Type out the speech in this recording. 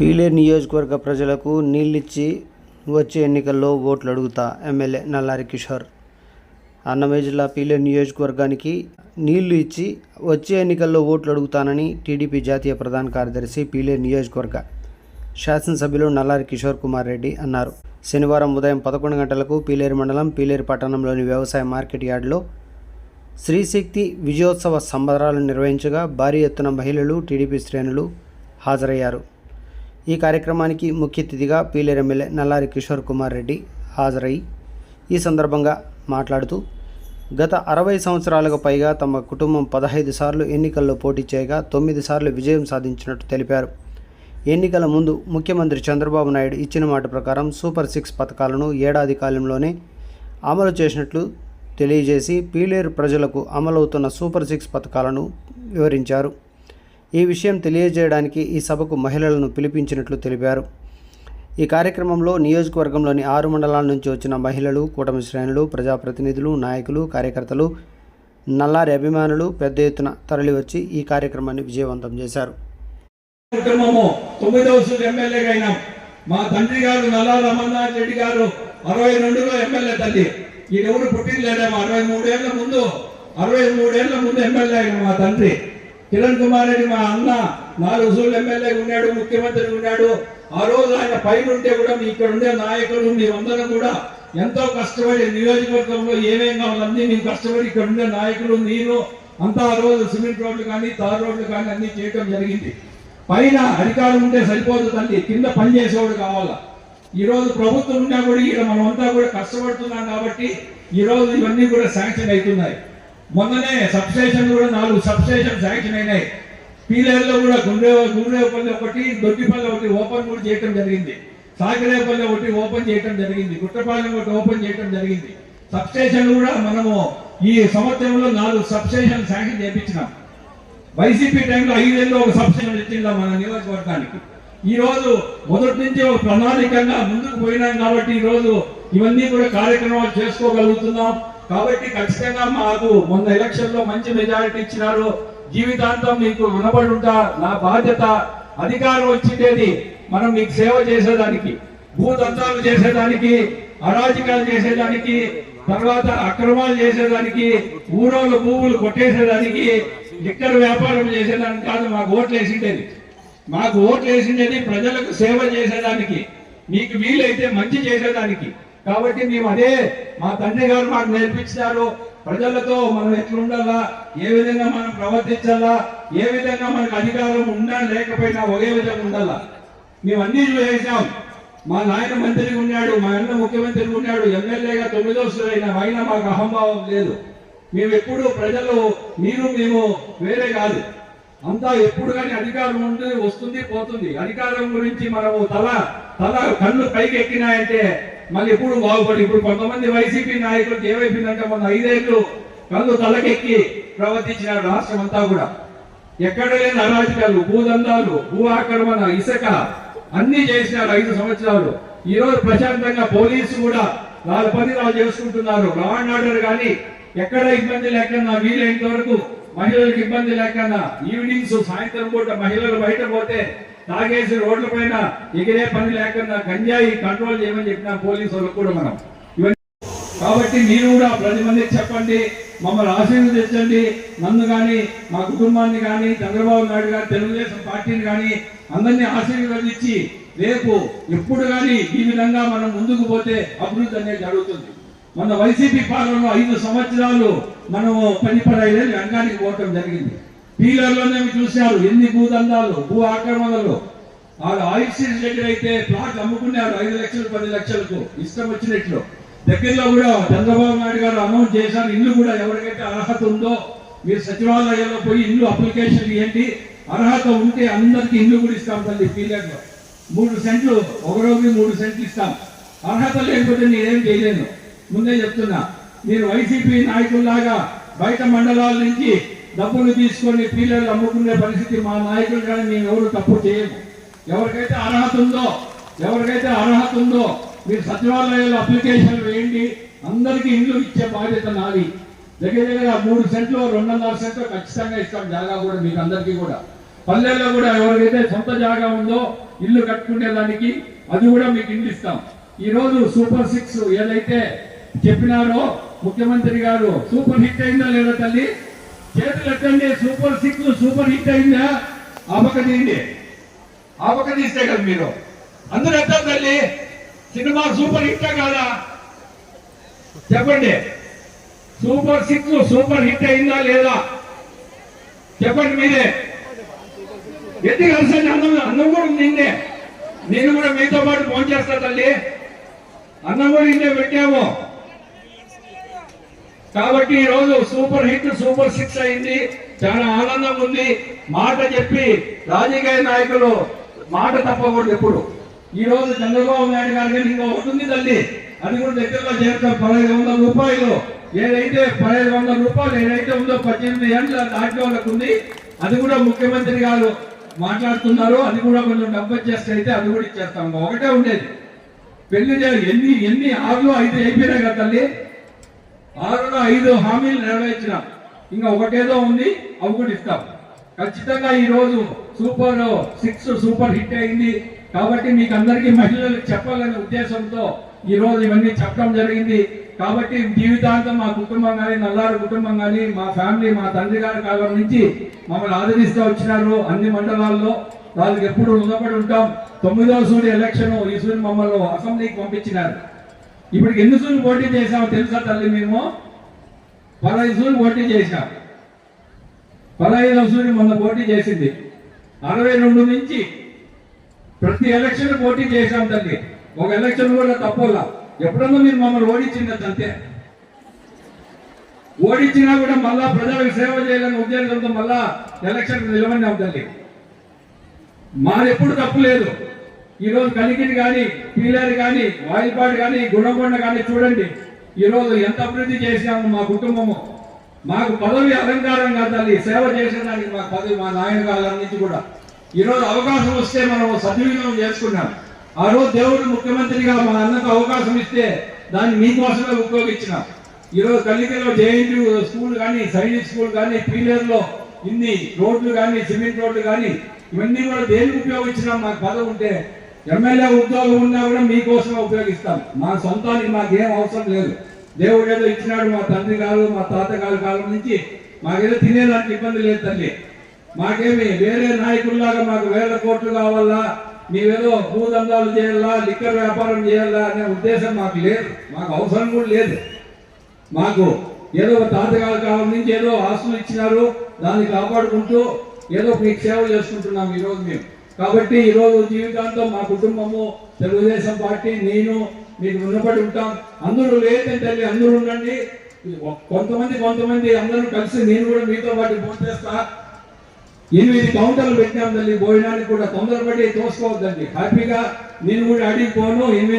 పీలేరు నియోజకవర్గ ప్రజలకు నీళ్ళిచ్చి వచ్చే ఎన్నికల్లో ఓట్లు అడుగుతా ఎమ్మెల్యే నల్లారి కిషోర్. అన్నమయ్య జిల్లా పీలేరు నియోజకవర్గానికి నీళ్ళు ఇచ్చి వచ్చే ఎన్నికల్లో ఓట్లు అడుగుతానని టీడీపీ జాతీయ ప్రధాన కార్యదర్శి పీలేరు నియోజకవర్గ శాసనసభ్యులు నల్లారి కిషోర్ కుమార్ రెడ్డి అన్నారు. శనివారం ఉదయం పదకొండు గంటలకు పీలేరు మండలం పీలేరు పట్టణంలోని వ్యవసాయ మార్కెట్ యార్డులో శ్రీశక్తి విజయోత్సవ సంబరాలు నిర్వహించగా భారీ ఎత్తున మహిళలు టీడీపీ శ్రేణులు హాజరయ్యారు. ఈ కార్యక్రమానికి ముఖ్య అతిథిగా పీలేరు ఎమ్మెల్యే నల్లారి కిషోర్ కుమార్ రెడ్డి హాజరై ఈ సందర్భంగా మాట్లాడుతూ గత అరవై సంవత్సరాలకు పైగా తమ కుటుంబం పదహైదు సార్లు ఎన్నికల్లో పోటీ చేయగా తొమ్మిది సార్లు విజయం సాధించినట్టు తెలిపారు. ఎన్నికల ముందు ముఖ్యమంత్రి చంద్రబాబు నాయుడు ఇచ్చిన మాట ప్రకారం సూపర్ సిక్స్ పథకాలను ఏడాది కాలంలోనే అమలు చేసినట్లు తెలియజేసి పీలేరు ప్రజలకు అమలవుతున్న సూపర్ సిక్స్ పథకాలను వివరించారు. ఈ విషయం తెలియజేయడానికి ఈ సభకు మహిళలను పిలిపించినట్లు తెలిపారు. ఈ కార్యక్రమంలో నియోజకవర్గంలోని ఆరు మండలాల నుంచి వచ్చిన మహిళలు కూటమి శ్రేణులు ప్రజాప్రతినిధులు నాయకులు కార్యకర్తలు నల్లారి అభిమానులు పెద్ద ఎత్తున తరలివచ్చి ఈ కార్యక్రమాన్ని విజయవంతం చేశారు. కుటుంబము తొమ్మిదవ సీట్ ఎమ్మెల్యేగా అయినాం. మా తండ్రి గారు నల్లాల అమర్నాథ్ రెడ్డి గారు అరవై రెండులో ఎమ్మెల్యే తల్లి. ఈయన ఎవరు పుట్టిన లేడేమో అరవై మూడేళ్ళ ముందు అరవై మూడేళ్ళ ముందు ఎమ్మెల్యే అయిన మా తండ్రి. కిరణ్ కుమార్ రెడ్డి మా అన్న నాలుగు సూళ్ళు ఎమ్మెల్యే ఉన్నాడు ముఖ్యమంత్రి ఉన్నాడు. ఆ రోజు ఆయన పైన ఉంటే కూడా మీ ఇక్కడ ఉండే నాయకులు మీరందరూ కూడా ఎంతో కష్టపడి నియోజకవర్గంలో ఏమేం కావాలన్నీ మేము కష్టపడి ఇక్కడ ఉండే నాయకులు నేను అంతా ఆ రోజు సిమెంట్ రోడ్లు కానీ తార్ రోడ్లు కానీ అన్ని చేయడం జరిగింది. పైన అధికారం ఉంటే సరిపోదు తల్లి కింద పనిచేసేవాడు కావాలా? ఈ రోజు ప్రభుత్వం ఉన్నా కూడా ఇక్కడ మనమంతా కూడా కష్టపడుతున్నాం కాబట్టి ఈ రోజు ఇవన్నీ కూడా శాంక్షన్ అవుతున్నాయి. మొన్ననే సబ్స్టేషన్ కూడా నాలుగు సబ్స్టేషన్ శాంక్షన్ అయినాయి. పీలేరులో కూడా గుండ్రే గుండ్రేపల్లి ఒకటి దొడ్డిపల్లి ఒకటి ఓపెన్ కూడా చేయడం జరిగింది. సాగరేపల్లి ఒకటి ఓపెన్ చేయడం జరిగింది. గుట్టపాలెం ఒకటి ఓపెన్ చేయడం జరిగింది. సబ్స్టేషన్ కూడా మనము ఈ సంవత్సరంలో నాలుగు సబ్స్టేషన్ శాంక్షన్ చేయించినాం వైసీపీ టైంలో ఐదేళ్ళు ఒక సబ్స్టేషన్ ఇచ్చిందా మన నియోజకవర్గానికి. ఈ రోజు మొదటి నుంచి ఒక ప్రణాళికంగా ముందుకు పోయినాం కాబట్టి ఈ రోజు ఇవన్నీ కూడా కార్యక్రమాలు చేసుకోగలుగుతున్నాం. కాబట్టి ఖచ్చితంగా మాకు మొన్న ఎలక్షన్లో మంచి మెజారిటీ ఇచ్చినారు. జీవితాంతం మీకు రుణపడి ఉంటా నా బాధ్యత. అధికారం వచ్చిండేది మనం మీకు సేవ చేసేదానికి భూదంతాలు చేసేదానికి అరాజకాలు చేసేదానికి తర్వాత అక్రమాలు చేసేదానికి ఊరోళ్ళ భూములు కొట్టేసేదానికి లిక్కర్ వ్యాపారం చేసేదానికి కాదు మాకు ఓట్లు వేసిండేది. మాకు ఓట్లు వేసిండేది ప్రజలకు సేవ చేసేదానికి మీకు వీలైతే మంచి చేసేదానికి. కాబట్టి మేము అదే మా తండ్రి గారు మాకు నేర్పించినారు. ప్రజలతో మనం ఎట్లుండాలా? ఏ విధంగా మనం ప్రవర్తించాలా? ఏ విధంగా మనకు అధికారం ఉన్నా లేకపోయినా ఒకే విధంగా ఉండాలా? మేము అన్ని చూసేసాం మా నాయన మంత్రి ఉన్నాడు మా అన్న ముఖ్యమంత్రి ఉన్నాడు ఎమ్మెల్యేగా తొమ్మిదో అయినా అయినా మాకు అహంభావం లేదు. మేము ఎప్పుడు ప్రజలు మీరు మేము వేరే కాదు. అంతా ఎప్పుడు కానీ అధికారం ఉంటుంది వస్తుంది పోతుంది. అధికారం గురించి మనము తల తల కళ్ళు పైకి ఎక్కినాయంటే మళ్ళీ ఇప్పుడు బాగుపడి ఇప్పుడు కొంతమంది వైసీపీ నాయకులకు ఏమైపోయిందంటే మన ఐదేళ్ళు కళ్ళు తలకెక్కి ప్రవర్తించిన రాష్ట్రం అంతా కూడా. ఎక్కడ లేని అరాజకాలు భూదందాలు భూ ఆక్రమణ ఇసుక అన్ని చేసినారు ఐదు సంవత్సరాలు. ఈ రోజు ప్రశాంతంగా పోలీసు కూడా వాళ్ళ పని వాళ్ళు చేసుకుంటున్నారు. లా అండ్ ఆర్డర్ కానీ ఎక్కడ ఇబ్బంది లేకుండా వీలైనంత వరకు మహిళలకు ఇబ్బంది లేకుండా ఈవినింగ్స్ సాయంత్రం పూట మహిళలు బయట పోతే తాగేసి రోడ్ల పైన ఎగిరే పని లేకుండా గంజాయి కంట్రోల్ చేయమని చెప్పిన పోలీసు వాళ్ళకు కూడా మనం కాబట్టి మీరు కూడా పది మందికి చెప్పండి మమ్మల్ని ఆశీర్వదించండి. నన్ను కానీ మా కుటుంబాన్ని కానీ చంద్రబాబు నాయుడు గారు తెలుగుదేశం పార్టీని కానీ అందరినీ ఆశీర్వదించి రేపు ఎప్పుడు కానీ ఈ విధంగా మనం ముందుకు పోతే అభివృద్ధి అనేది జరుగుతుంది. మన వైసీపీ పాలనలో ఐదు సంవత్సరాలు మనము పది రంగానికి పోవటం జరిగింది. పీలర్లోనే చూశారు ఎన్ని భూదండాలు భూ ఆక్రమణలు. వాళ్ళు ఆయిల్ దగ్గర అయితే ప్లాట్ అమ్ముకున్నారు ఐదు లక్షలు పది లక్షలకు. ఇష్టం వచ్చినట్లు. దగ్గరలో కూడా చంద్రబాబు నాయుడు గారు అనౌన్స్ చేశారు ఇల్లు కూడా ఎవరికైతే అర్హత ఉందో మీరు సచివాలయంలో పోయి ఇల్లు అప్లికేషన్ ఇవ్వండి అర్హత ఉంటే అందరికి ఇల్లు కూడా ఇస్తాం తల్లి పీరియడ్లో మూడు సెంట్లు ఒకరోజు మూడు సెంట్లు ఇస్తాం. అర్హత లేకపోతే నేనేం చేయలేను. ముందే చెప్తున్నా మీరు వైసీపీ నాయకుల్లాగా బయట మండలాల నుంచి డబ్బులు తీసుకొని పిల్లలు అమ్ముకునే పరిస్థితి మా నాయకులు కానీ మేము ఎవరు తప్పు చేయము. ఎవరికైతే అర్హత ఉందో ఎవరికైతే అర్హత ఉందో మీరు సచివాలయాలు అప్లికేషన్ వేయండి. అందరికీ ఇండ్లు ఇచ్చే బాధ్యత నాది. దగ్గర దగ్గర మూడు సెంట్లు రెండున్నర సెంట్లు ఖచ్చితంగా ఇస్తాం జాగా కూడా మీకు అందరికీ కూడా. పల్లెల్లో కూడా ఎవరికైతే సొంత జాగా ఉందో ఇల్లు కట్టుకునే దానికి అది కూడా మీకు ఇల్లు ఇస్తాం. ఈరోజు సూపర్ సిక్స్ ఏదైతే చెప్పినారో ముఖ్యమంత్రి గారు సూపర్ హిట్ అయిందా లేదా తల్లి? చేతులు ఎట్టండి సూపర్ సిక్స్ సూపర్ హిట్ అయిందా? ఆపక తీయండి ఆపక తీస్తే కదా మీరు. అందరూ ఎత్తారు తల్లి. సినిమా సూపర్ హిట్ కాదా? చెప్పండి. సూపర్ సిక్స్ సూపర్ హిట్ అయిందా లేదా? చెప్పండి మీరే. ఎత్తి కలిసండి అన్నం అన్నం కూడా నిన్నే. నేను కూడా మీతో పాటు ఫోన్ చేస్తా తల్లి. అన్నం కూడా నిన్నే పెట్టాము. కాబట్టి ఈ రోజు సూపర్ హిట్ సూపర్ సిక్స్ అయింది. చాలా ఆనందం ఉంది. మాట చెప్పి రాజకీయ నాయకులు మాట తప్పకూడదు ఎప్పుడు. ఈ రోజు చంద్రబాబు నాయుడు గారి కానీ ఇంకా ఉంటుంది ఉంది తల్లి. అది కూడా దగ్గరలో చేరుతాం పదహైదు వందల రూపాయలు. ఏదైతే పదహైదు వందల రూపాయలు ఏదైతే ఉందో పద్దెనిమిది ఏళ్ళ దాటి వాళ్ళకు ఉంది అది కూడా ముఖ్యమంత్రి గారు మాట్లాడుతున్నారు. అది కూడా కొంచెం డబ్బు చేస్తే అయితే అది కూడా ఇచ్చేస్తాం. ఒకటే ఉండేది. పెళ్ళి ఎన్ని ఎన్ని ఆరులో ఐదు అయిపోయినాయి కదా తల్లి. ఆరులో ఐదు హామీలు నెరవేర్చినాం. ఇంకా ఒకటేదో ఉంది అవి కూడా ఇస్తాం. ఖచ్చితంగా ఈ రోజు సూపర్ సిక్స్ సూపర్ హిట్ అయింది. కాబట్టి మీకు అందరికీ మహిళలకు చెప్పాలనే ఉద్దేశంతో ఈ రోజు ఇవన్నీ చెప్పడం జరిగింది. కాబట్టి జీవితాంతం మా కుటుంబం కానీ నల్లారు కుటుంబం కానీ మా ఫ్యామిలీ మా తండ్రి గారి కాలం నుంచి మమ్మల్ని ఆదరిస్తూ వచ్చినారు అన్ని మండలాల్లో. వాళ్ళకి ఎప్పుడు రుణపడి ఉంటాం. తొమ్మిదవ సూర్య ఎలక్షన్ ఈ సూర్యుని మమ్మల్ని అసెంబ్లీకి పంపించినారు. ఇప్పుడు ఎన్ని సూర్యులు పోటీ చేసామో తెలుసా తల్లి మేము? పదహైదు సూర్యులు పోటీ చేశాం. పదహైదవ సూర్యుడు మొన్న పోటీ చేసింది. అరవై రెండు నుంచి ప్రతి ఎలక్షన్ పోటీ చేశాం తల్లి. ఒక ఎలక్షన్ కూడా తప్పలా ఎప్పుడన్నా మీరు మమ్మల్ని ఓడించింది అంతే? ఓడించినా కూడా మళ్ళా ప్రజలకు సేవ చేయాలని ఉద్దేశంతో మళ్ళా ఎలక్షన్ నిలబడినాం తల్లి. మాదెప్పుడు తప్పు లేదు. ఈ రోజు కానీ పీలేరు కానీ వాయిల్పాడు కానీ గుణగొండ కానీ చూడండి. ఈరోజు ఎంత అభివృద్ధి చేశాము మా కుటుంబము. మాకు పదవి అలంకారం కాదు తల్లి సేవ చేసేదానికి మా పదవి మా నాయన కాలం నుంచి కూడా. ఈరోజు అవకాశం వస్తే మనం సద్వినియోగం చేసుకున్నాం. ఆ రోజు దేవుడు ముఖ్యమంత్రిగా మా అన్నకు అవకాశం ఇస్తే దాన్ని మీకోసమే ఉపయోగించినాం. ఈరోజు కలికిలో కలిగిరిలో జేఎన్యూ స్కూల్ కానీ సైనిక్ స్కూల్ కానీ పీలేరులో ఇన్ని రోడ్లు కానీ సిమెంట్ రోడ్లు కానీ ఇవన్నీ కూడా దేనికి ఉపయోగించినాం? మాకు పదవి ఉంటే ఎమ్మెల్యే ఉద్యోగం ఉన్నా కూడా మీకోసమే ఉపయోగిస్తాం. మా సొంతానికి మాకేం అవసరం లేదు. దేవుడు ఏదో ఇచ్చినాడు మా తండ్రి కాదు మా తాతగారి కాలం నుంచి మాకేదో తినేదానికి ఇబ్బంది లేదు తల్లి. మాకేమి వేరే నాయకుల్లాగా మాకు వేల కోట్లు కావాలా? మీవేదో భూదందాలు చేయాలా లిక్కర్ వ్యాపారం చేయాలా అనే ఉద్దేశం మాకు లేదు. మాకు అవసరం కూడా లేదు. మాకు ఏదో ఒక కాలం నుంచి ఏదో ఆస్తులు ఇచ్చినారు దాన్ని కాపాడుకుంటూ ఏదో మీకు సేవ చేసుకుంటున్నాం ఈరోజు రోజు మేము. కాబట్టి ఈరోజు జీవితాంతం మా కుటుంబము తెలుగుదేశం పార్టీ నేను మీకు రుణపడి ఉంటాం. అందరూ లేదంటే తల్లి అందరూ ఉండండి. కొంతమంది కొంతమంది అందరూ కలిసి నేను కూడా మీతో పాటు ఫోన్ చేస్తా. ఎనిమిది కౌంటర్లు పెట్టినాం తల్లి భోజనానికి కూడా తొందరపడి తోసుకోవద్దండి. హ్యాపీగా నేను కూడా అడిగిపోను ఎనిమిది